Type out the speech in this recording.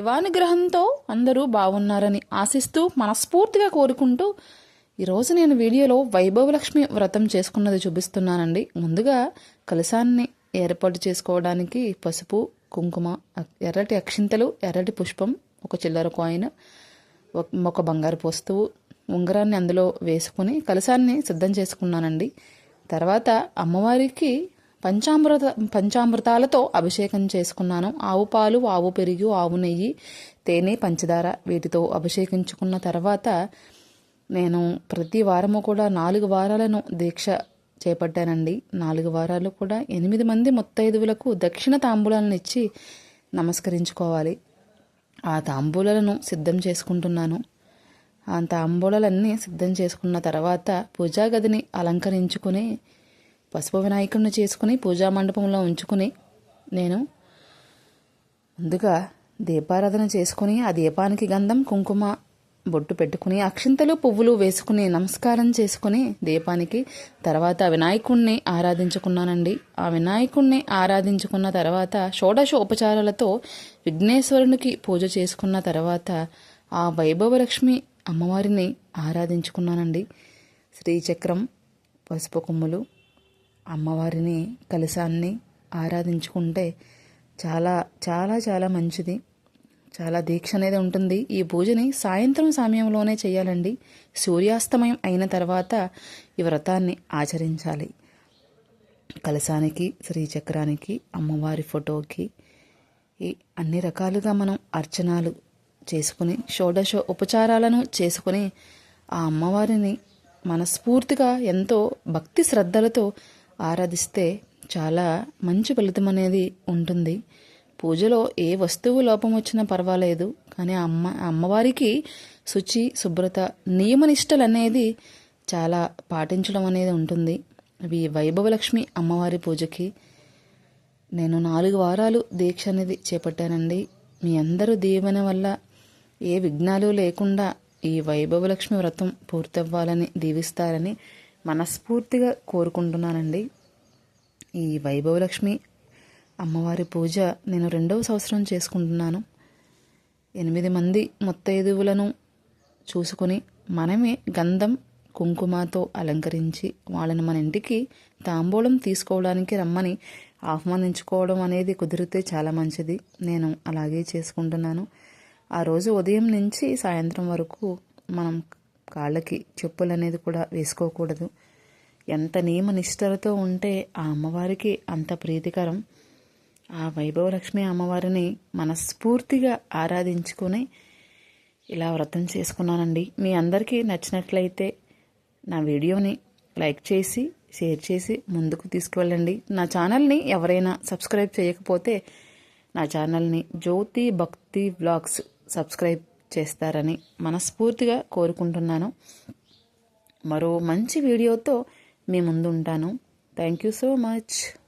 శివానుగ్రహంతో అందరూ బాగున్నారని ఆశిస్తూ మనస్ఫూర్తిగా కోరుకుంటూ ఈరోజు నేను వీడియోలో వైభవలక్ష్మి వ్రతం చేసుకున్నది చూపిస్తున్నానండి. ముందుగా కలశాన్ని ఏర్పాటు చేసుకోవడానికి పసుపు కుంకుమ ఎర్రటి అక్షింతలు ఎర్రటి పుష్పం ఒక చిల్లర కాయిన్ ఒక- ఒక బంగారు వస్తువు ఉంగరాన్ని అందులో వేసుకుని కలశాన్ని సిద్ధం చేసుకున్నానండి. తర్వాత అమ్మవారికి పంచామృత పంచామృతాలతో అభిషేకం చేసుకున్నాను. ఆవు పాలు ఆవు పెరుగు ఆవు నెయ్యి తేనె పంచదార వీటితో అభిషేకించుకున్న తర్వాత నేను ప్రతి వారము కూడా నాలుగు వారాలను దీక్ష చేపట్టానండి. నాలుగు వారాలు కూడా ఎనిమిది మంది ముత్తైదువులకు దక్షిణ తాంబూలాలను ఇచ్చి నమస్కరించుకోవాలి. ఆ తాంబూలాలను సిద్ధం చేసుకుంటున్నాను. ఆ తాంబూలాలన్నీ సిద్ధం చేసుకున్న తర్వాత పూజా గదిని అలంకరించుకుని పసుపు వినాయకుడిని చేసుకుని పూజా మండపంలో ఉంచుకుని నేను ముందుగా దీపారాధన చేసుకుని ఆ దీపానికి గంధం కుంకుమ బొట్టు పెట్టుకుని అక్షింతలు పువ్వులు వేసుకుని నమస్కారం చేసుకుని దీపానికి తర్వాత వినాయకుణ్ణి ఆరాధించుకున్నానండి. ఆ వినాయకుణ్ణి ఆరాధించుకున్న తర్వాత షోడశ ఉపచారాలతో విఘ్నేశ్వరునికి పూజ చేసుకున్న తర్వాత ఆ వైభవలక్ష్మి అమ్మవారిని ఆరాధించుకున్నానండి. శ్రీచక్రం పసుపు కొమ్ములు అమ్మవారిని కలశాన్ని ఆరాధించుకుంటే చాలా చాలా చాలా మంచిది. చాలా దీక్ష అనేది ఉంటుంది. ఈ పూజని సాయంత్రం సమయంలోనే చేయాలండి. సూర్యాస్తమయం అయిన తర్వాత ఈ వ్రతాన్ని ఆచరించాలి. కలశానికి శ్రీచక్రానికి అమ్మవారి ఫోటోకి ఈ అన్ని రకాలుగా మనం అర్చనాలు చేసుకుని షోడశ ఉపచారాలను చేసుకుని ఆ అమ్మవారిని మనస్ఫూర్తిగా ఎంతో భక్తి శ్రద్ధలతో ఆరాధిస్తే చాలా మంచి ఫలితం అనేది ఉంటుంది. పూజలో ఏ వస్తువు లోపం వచ్చినా పర్వాలేదు కానీ అమ్మ అమ్మవారికి శుచి శుభ్రత నియమనిష్టలు అనేది చాలా పాటించడం అనేది ఉంటుంది. అవి వైభవలక్ష్మి అమ్మవారి పూజకి నేను నాలుగు వారాలు దీక్ష అనేది చేపట్టానండి. మీ అందరూ దీవెన వల్ల ఏ విఘ్నాలు లేకుండా ఈ వైభవలక్ష్మి వ్రతం పూర్తవ్వాలని దీవిస్తారని మనస్ఫూర్తిగా కోరుకుంటున్నానండి. ఈ వైభవలక్ష్మి అమ్మవారి పూజ నేను రెండవ సంవత్సరం చేసుకుంటున్నాను. ఎనిమిది మంది ముత్తైదువులను చూసుకొని మనమే గంధం కుంకుమతో అలంకరించి వాళ్ళని మన ఇంటికి తాంబూలం తీసుకోవడానికి రమ్మని ఆహ్వానించుకోవడం అనేది కుదిరితే చాలా మంచిది. నేను అలాగే చేసుకుంటున్నాను. ఆ రోజు ఉదయం నుంచి సాయంత్రం వరకు మనం కాళ్ళకి చెప్పులు అనేది కూడా వేసుకోకూడదు. ఎంత నియమ నిష్ఠలతో ఉంటే ఆ అమ్మవారికి అంత ప్రీతికరం. ఆ వైభవలక్ష్మి అమ్మవారిని మనస్ఫూర్తిగా ఆరాధించుకొని ఇలా వ్రతం చేసుకున్నానండి. మీ అందరికీ నచ్చినట్లయితే నా వీడియోని లైక్ చేసి షేర్ చేసి ముందుకు తీసుకువెళ్ళండి. నా ఛానల్ని ఎవరైనా సబ్స్క్రైబ్ చేయకపోతే నా ఛానల్ని జ్యోతి భక్తి వ్లాగ్స్ సబ్స్క్రైబ్ చేస్తారని మనస్ఫూర్తిగా కోరుకుంటున్నాను. మరో మంచి వీడియోతో మీ ముందు ఉంటాను. Thank you so much